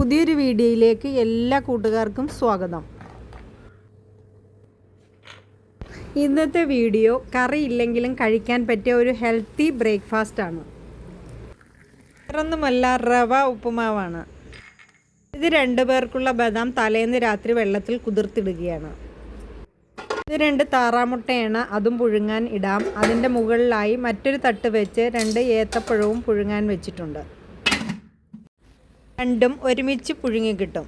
പുതിയൊരു വീഡിയോയിലേക്ക് എല്ലാ കൂട്ടുകാർക്കും സ്വാഗതം. ഇന്നത്തെ വീഡിയോ കറി ഇല്ലെങ്കിലും കഴിക്കാൻ പറ്റിയ ഒരു ഹെൽത്തി ബ്രേക്ക്ഫാസ്റ്റ് ആണ്. വേറൊന്നുമല്ല റവ ഉപ്പുമാവാണ്. ഇത് രണ്ടു പേർക്കുള്ള ബദാം തലേന്ന് രാത്രി വെള്ളത്തിൽ കുതിർത്തിടുകയാണ്. ഇത് രണ്ട് താറാമുട്ടയാണ് അതും പുഴുങ്ങാൻ ഇടാം. അതിന്റെ മുകളിലായി മറ്റൊരു തട്ട് വെച്ച് രണ്ട് ഏത്തപ്പഴവും പുഴുങ്ങാൻ വെച്ചിട്ടുണ്ട്. രണ്ടും ഒരുമിച്ച് പുഴുങ്ങി കിട്ടും.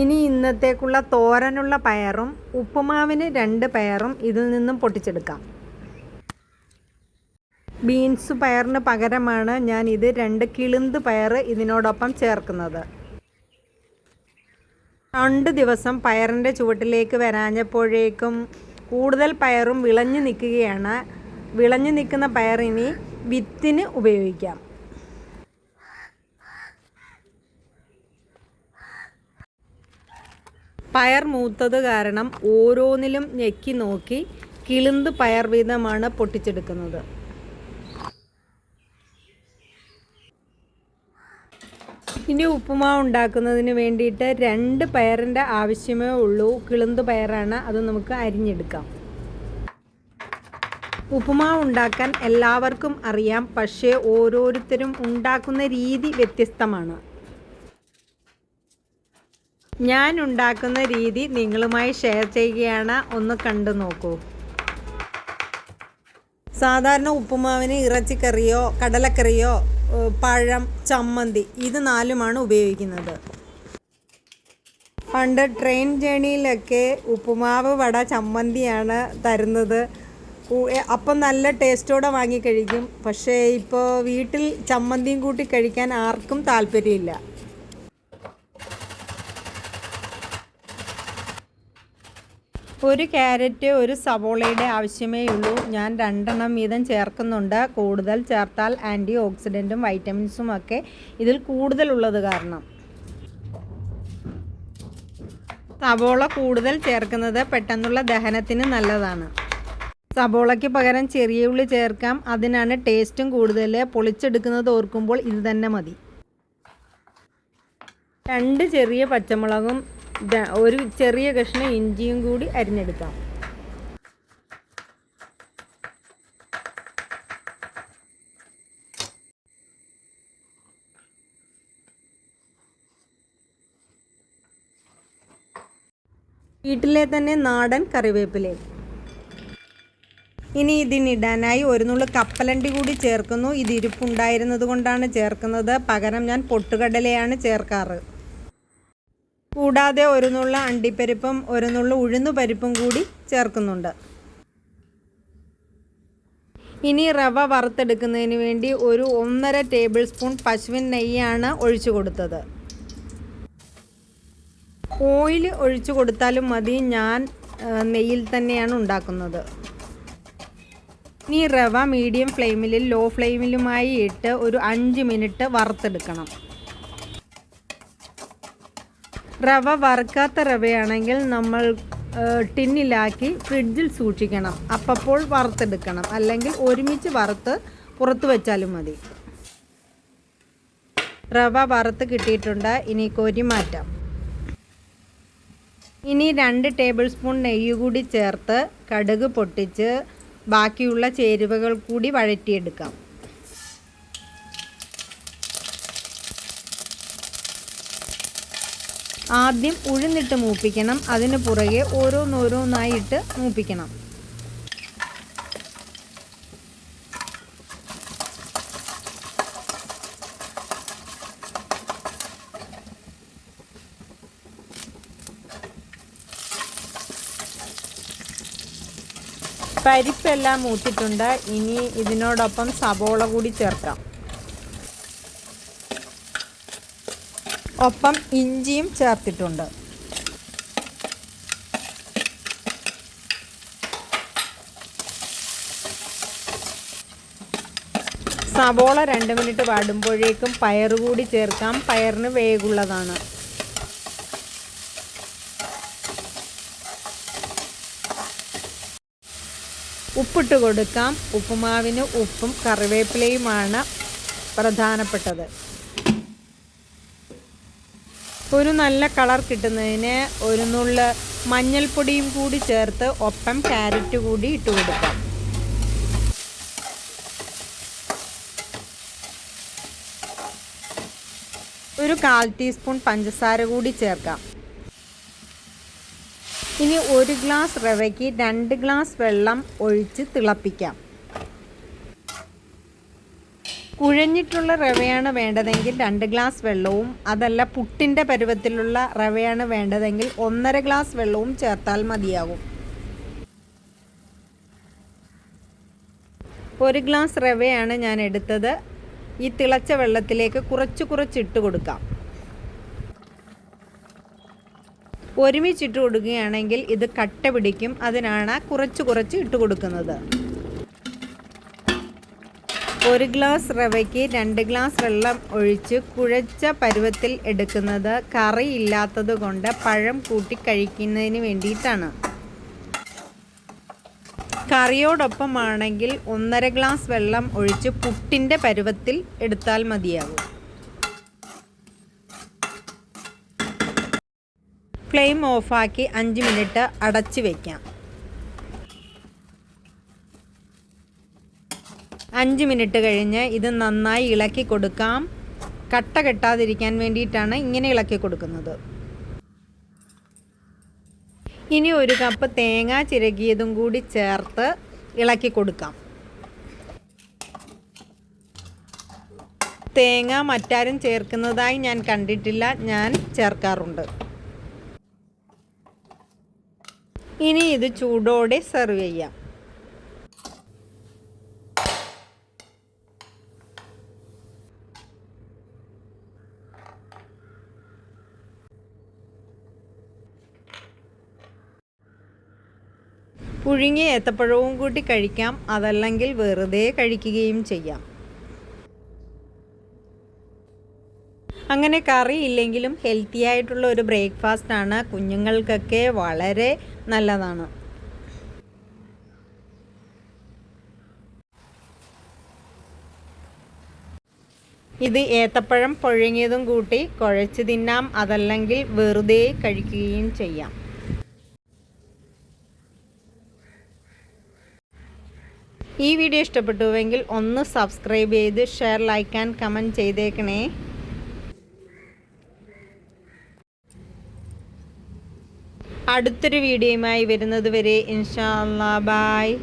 ഇനി ഇന്നത്തേക്കുള്ള തോരനുള്ള പയറും ഉപ്പുമാവിന് രണ്ട് പയറും ഇതിൽ നിന്നും പൊട്ടിച്ചെടുക്കാം. ബീൻസ് പയറിന് പകരമാണ് ഞാൻ ഇത് രണ്ട് കിളുന്ത് പയർ ഇതിനോടൊപ്പം ചേർക്കുന്നത്. രണ്ട് ദിവസം പയറിന്റെ ചുവട്ടിലേക്ക് വരാഞ്ഞപ്പോഴേക്കും കൂടുതൽ പയറും വിളഞ്ഞു നിൽക്കുകയാണ്. വിളഞ്ഞു നിൽക്കുന്ന പയറിനി വിത്തിന് ഉപയോഗിക്കാം. പയർ മൂത്തത് കാരണം ഓരോന്നിലും ഞെക്കി നോക്കി കിളിന്ത് പയർ വീതമാണ് പൊട്ടിച്ചെടുക്കുന്നത്. ഇനി ഉപ്പുമാവ് ഉണ്ടാക്കുന്നതിന് വേണ്ടിയിട്ട് രണ്ട് പയറിന്റെ ആവശ്യമേ ഉള്ളൂ. കിളുന്ത് പയറാണ്. അത് നമുക്ക് അരിഞ്ഞെടുക്കാം. ഉപ്പുമാവ് ഉണ്ടാക്കാൻ എല്ലാവർക്കും അറിയാം. പക്ഷേ ഓരോരുത്തരും ഉണ്ടാക്കുന്ന രീതി വ്യത്യസ്തമാണ്. ഞാൻ ഉണ്ടാക്കുന്ന രീതി നിങ്ങളുമായി ഷെയർ ചെയ്യുകയാണ്. ഒന്ന് കണ്ടു നോക്കൂ. സാധാരണ ഉപ്പുമാവിന് ഇറച്ചിക്കറിയോ കടലക്കറിയോ പഴം ചമ്മന്തി ഇത് നാലുമാണ് ഉപയോഗിക്കുന്നത്. പണ്ട് ട്രെയിൻ ജേണിയിലൊക്കെ ഉപ്പുമാവ് വട ചമ്മന്തിയാണ് തരുന്നത്. അപ്പം നല്ല ടേസ്റ്റോടെ വാങ്ങി കഴിക്കും. പക്ഷേ ഇപ്പോൾ വീട്ടിൽ ചമ്മന്തിയും കൂട്ടി കഴിക്കാൻ ആർക്കും താല്പര്യമില്ല. ഒരു ക്യാരറ്റ് ഒരു സവോളയുടെ ആവശ്യമേ ഉള്ളൂ. ഞാൻ രണ്ടെണ്ണം വീതം ചേർക്കുന്നുണ്ട്. കൂടുതൽ ചേർത്താൽ ആന്റി ഓക്സിഡന്റും വൈറ്റമിൻസും ഒക്കെ ഇതിൽ കൂടുതലുള്ളത് കാരണം. സവോള കൂടുതൽ ചേർക്കുന്നത് പെട്ടെന്നുള്ള ദഹനത്തിന് നല്ലതാണ്. സവോളയ്ക്ക് പകരം ചെറിയ ഉള്ളി ചേർക്കാം. അതിനാണ് ടേസ്റ്റും കൂടുതൽ പൊളിച്ചെടുക്കുന്നത് ഓർക്കുമ്പോൾ ഇത് തന്നെ മതി. രണ്ട് ചെറിയ പച്ചമുളകും ഒരു ചെറിയ കഷ്ണം ഇഞ്ചിയും കൂടി അരിഞ്ഞെടുക്കാം. വീട്ടിലെ തന്നെ നാടൻ കറിവേപ്പില. ഇനി ഇതിനിടാനായി ഒരു നുള്ളു കപ്പലണ്ടി കൂടി ചേർക്കുന്നു. ഇത് ഇരിപ്പുണ്ടായിരുന്നത് കൊണ്ടാണ് ചേർക്കുന്നത്. പകരം ഞാൻ പൊട്ടുകടലയാണ് ചേർക്കാറ്. കൂടാതെ ഒരു നുള്ള അണ്ടിപ്പരിപ്പും ഒരു നുള്ള ഉഴുന്നുപരിപ്പും കൂടി ചേർക്കുന്നുണ്ട്. ഇനി റവ വറുത്തെടുക്കുന്നതിന് വേണ്ടി ഒരു ഒന്നര ടേബിൾ സ്പൂൺ പശുവിൻ നെയ്യാണ് ഒഴിച്ചു കൊടുത്തത്. ഓയിൽ ഒഴിച്ചു കൊടുത്താലും മതി ഞാൻ നെയ്യിൽ തന്നെയാണ് ഉണ്ടാക്കുന്നത്. ഇനി റവ മീഡിയം ഫ്ലെയിമിലും ലോ ഫ്ലെയിമിലുമായി ഇട്ട് ഒരു അഞ്ച് മിനിറ്റ് വറുത്തെടുക്കണം. റവ വറുക്കാത്ത റവയാണെങ്കിൽ നമ്മൾ ടിന്നിലാക്കി ഫ്രിഡ്ജിൽ സൂക്ഷിക്കണം. അപ്പോൾ വറുത്തെടുക്കണം. അല്ലെങ്കിൽ ഒരുമിച്ച് വറുത്ത് പുറത്ത് വെച്ചാലും മതി. റവ വറുത്ത് കിട്ടിയിട്ടുണ്ട്. ഇനി കോരി മാറ്റാം. ഇനി രണ്ട് ടേബിൾ സ്പൂൺ നെയ്യ് കൂടി ചേർത്ത് കടുക് പൊട്ടിച്ച് ബാക്കിയുള്ള ചേരുവകൾ കൂടി വഴറ്റിയെടുക്കാം. ആദ്യം ഉഴുന്നിട്ട് മൂപ്പിക്കണം. അതിന് പുറകെ ഓരോന്നോരോന്നായിട്ട് മൂപ്പിക്കണം. പരിപ്പെല്ലാം മൂത്തിട്ടുണ്ട്. ഇനി ഇതിനോടൊപ്പം സബോള കൂടി ചേർക്കാം. ഒപ്പം ഇഞ്ചിയും ചേർത്തിട്ടുണ്ട്. സവോള രണ്ട് മിനിറ്റ് വാടുമ്പോഴേക്കും പയർ കൂടി ചേർക്കാം. പയറിന് വേഗുള്ളതാണ് ഉപ്പിട്ട് കൊടുക്കാം. ഉപ്പുമാവിന് ഉപ്പും കറിവേപ്പിലയുമാണ് പ്രധാനപ്പെട്ടത്. ഒരു നല്ല കളർ കിട്ടുന്നതിന് ഒരു നുള്ള് മഞ്ഞൾപ്പൊടിയും കൂടി ചേർത്ത് ഒപ്പം ക്യാരറ്റ് കൂടി ഇട്ട് കൊടുക്കാം. ഒരു കാൽ ടീസ്പൂൺ പഞ്ചസാര കൂടി ചേർക്കാം. ഇനി ഒരു ഗ്ലാസ് റവയ്ക്ക് രണ്ട് ഗ്ലാസ് വെള്ളം ഒഴിച്ച് തിളപ്പിക്കാം. കുഴഞ്ഞിട്ടുള്ള റവയാണ് വേണ്ടതെങ്കിൽ രണ്ട് ഗ്ലാസ് വെള്ളവും അതല്ല പുട്ടിന്റെ പരുവത്തിലുള്ള റവയാണ് വേണ്ടതെങ്കിൽ ഒന്നര ഗ്ലാസ് വെള്ളവും ചേർത്താൽ മതിയാകും ഒരു ഗ്ലാസ് റവയാണ് ഞാൻ എടുത്തത്. ഈ തിളച്ച വെള്ളത്തിലേക്ക് കുറച്ച് കുറച്ച് ഇട്ട് കൊടുക്കാം. ഒരുമിച്ചിട്ട് കൊടുക്കുകയാണെങ്കിൽ ഇത് കട്ട പിടിക്കും. അതിനാണ് കുറച്ച് കുറച്ച് ഇട്ട് കൊടുക്കുന്നത്. ഒരു ഗ്ലാസ് റവയ്ക്ക് രണ്ട് ഗ്ലാസ് വെള്ളം ഒഴിച്ച് കുഴച്ച പരുവത്തിൽ എടുക്കുന്നത് കറി ഇല്ലാത്തത് കൊണ്ട് പഴം കൂട്ടി കഴിക്കുന്നതിന് വേണ്ടിയിട്ടാണ്. കറിയോടൊപ്പമാണെങ്കിൽ ഒന്നര ഗ്ലാസ് വെള്ളം ഒഴിച്ച് പുട്ടിന്റെ പരുവത്തിൽ എടുത്താൽ മതിയാകും. ഫ്ലെയിം ഓഫാക്കി അഞ്ച് മിനിറ്റ് അടച്ചു വയ്ക്കാം അഞ്ച് മിനിറ്റ് കഴിഞ്ഞ് ഇത് നന്നായി ഇളക്കി കൊടുക്കാം. കട്ട കെട്ടാതിരിക്കാൻ വേണ്ടിയിട്ടാണ് ഇങ്ങനെ ഇളക്കി കൊടുക്കുന്നത്. ഇനി ഒരു കപ്പ് തേങ്ങ ചിരകിയതും കൂടി ചേർത്ത് ഇളക്കി കൊടുക്കാം. തേങ്ങ മറ്റാരും ചേർക്കുന്നതായി ഞാൻ കണ്ടിട്ടില്ല. ഞാൻ ചേർക്കാറുണ്ട്. ഇനി ഇത് ചൂടോടെ സെർവ് ചെയ്യാം. പുഴുങ്ങിയ ഏത്തപ്പഴവും കൂട്ടി കഴിക്കാം. അതല്ലെങ്കിൽ വെറുതെ കഴിക്കുകയും ചെയ്യാം. അങ്ങനെ കറി ഇല്ലെങ്കിലും ഹെൽത്തി ആയിട്ടുള്ള ഒരു ബ്രേക്ക്ഫാസ്റ്റ് ആണ് കുഞ്ഞുങ്ങൾക്കൊക്കെ വളരെ നല്ലതാണ്. ഇത് ഏത്തപ്പഴം പുഴങ്ങിയതും കൂട്ടി കുഴച്ച് തിന്നാം. അതല്ലെങ്കിൽ വെറുതെ കഴിക്കുകയും ചെയ്യാം. ഈ വീഡിയോ ഇഷ്ടപ്പെട്ടുവെങ്കിൽ ഒന്ന് സബ്സ്ക്രൈബ് ചെയ്ത് ഷെയർ ലൈക്ക് ആൻഡ് കമന്റ് ചെയ്തേക്കണേ. അടുത്തൊരു വീഡിയോയുമായി വരുന്നത് വരെ ഇൻഷാ അല്ലാ ബായ്